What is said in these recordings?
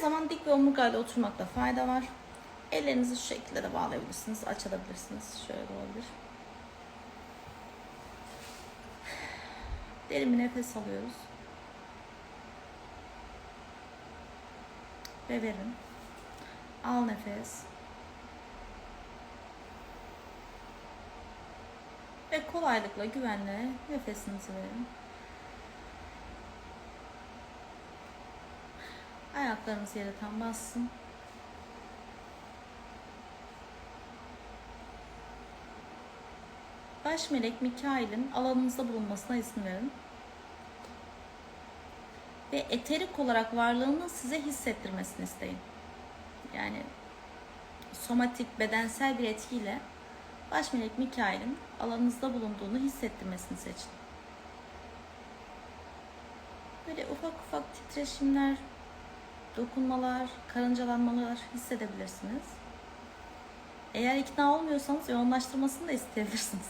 zaman dik ve omurgayla oturmakta fayda var. Ellerinizi şu şekilde de bağlayabilirsiniz, açabilirsiniz. Şöyle de olabilir. Derin bir nefes alıyoruz. Ve verin. Al nefes. Ve kolaylıkla, güvenle nefesinizi verin. Ayaklarınız yere tam bassın. Baş melek Mikail'in alanınızda bulunmasına izin verin. Ve eterik olarak varlığını size hissettirmesini isteyin. Yani somatik, bedensel bir etkiyle baş melek Mikail'in alanınızda bulunduğunu hissettirmesini seçin. Böyle ufak ufak titreşimler, dokunmalar, karıncalanmalar hissedebilirsiniz. Eğer ikna olmuyorsanız yoğunlaştırmasını da isteyebilirsiniz.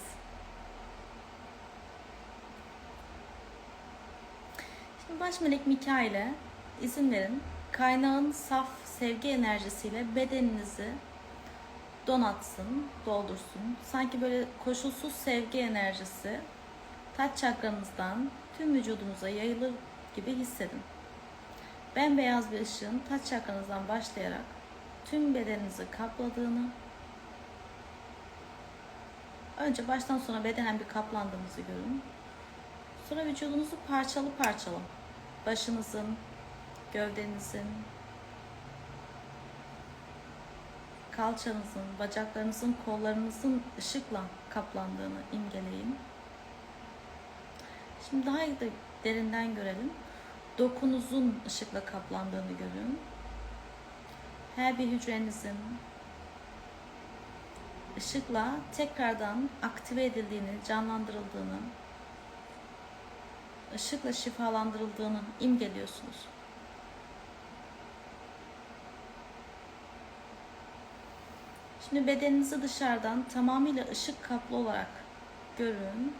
Şimdi baş melek Mikail'e izin verin. Kaynağın saf sevgi enerjisiyle bedeninizi donatsın, doldursun. Sanki böyle koşulsuz sevgi enerjisi taç çakranızdan tüm vücudunuza yayılır gibi hissedin. Bembeyaz bir ışığın taç çakranızdan başlayarak tüm bedeninizi kapladığını, önce baştan sona bedenen bir kaplandığınızı görün. Sonra vücudunuzu parçalı parçalı, başınızın, gövdenizin, kalçanızın, bacaklarınızın, kollarınızın ışıkla kaplandığını imgeleyin. Şimdi daha da derinden görelim. Dokunuzun ışıkla kaplandığını görün. Her bir hücrenizin ışıkla tekrardan aktive edildiğini, canlandırıldığını, ışıkla şifalandırıldığını imgeliyorsunuz. Şimdi bedeninizi dışarıdan tamamıyla ışık kaplı olarak görün.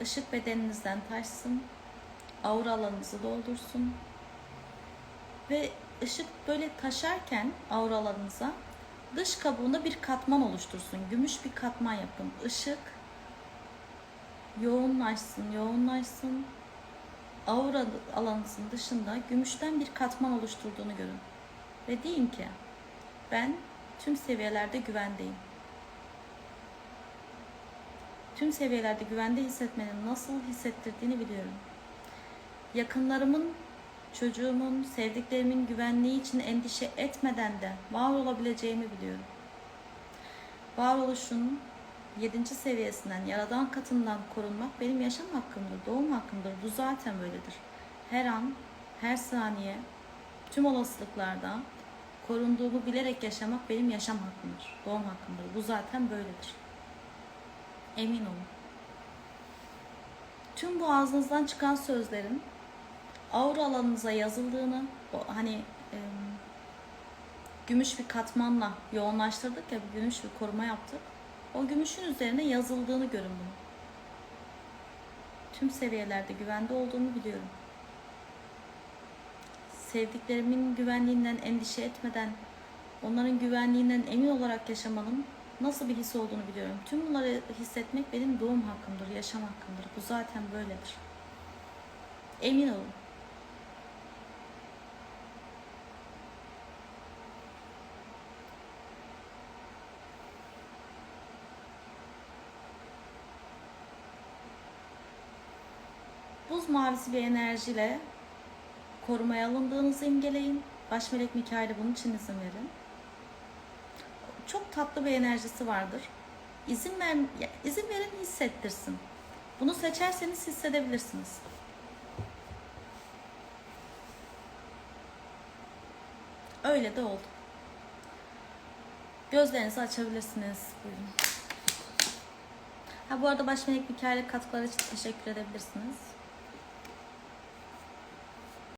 Işık bedeninizden taşsın. Aura alanınızı doldursun. Ve ışık böyle taşarken aura alanınıza dış kabuğunda bir katman oluştursun. Gümüş bir katman yapın. Işık yoğunlaşsın, yoğunlaşsın. Aura alanınızın dışında gümüşten bir katman oluşturduğunu görün. Ve deyin ki ben tüm seviyelerde güvendeyim. Tüm seviyelerde güvende hissetmenin nasıl hissettirdiğini biliyorum. Yakınlarımın, çocuğumun, sevdiklerimin güvenliği için endişe etmeden de var olabileceğimi biliyorum. Varoluşun yedinci seviyesinden, yaradan katından korunmak benim yaşam hakkımdır, doğum hakkımdır. Bu zaten böyledir. Her an, her saniye, tüm olasılıklarda korunduğumu bilerek yaşamak benim yaşam hakkımdır, doğum hakkımdır. Bu zaten böyledir. Emin olun. Tüm bu ağzınızdan çıkan sözlerin aura alanınıza yazıldığını, o hani e, gümüş bir katmanla yoğunlaştırdık ya, bir gümüş bir koruma yaptık. O gümüşün üzerine yazıldığını görün bunu. Tüm seviyelerde güvende olduğumu biliyorum. Sevdiklerimin güvenliğinden endişe etmeden, onların güvenliğinden emin olarak yaşamanın nasıl bir his olduğunu biliyorum. Tüm bunları hissetmek benim doğum hakkımdır, yaşam hakkımdır. Bu zaten böyledir. Emin olun. Buz mavisi bir enerjiyle korumaya alındığınızı imgeleyin. Baş melek Mikail'e bunun için izin verin çok tatlı bir enerjisi vardır. İzin ver, izin verin hissettirsin. Bunu seçerseniz hissedebilirsiniz. Öyle de oldu. Gözlerinizi açabilirsiniz. Buyurun. Ha bu arada baş melek Mikail'e katkıları için teşekkür edebilirsiniz.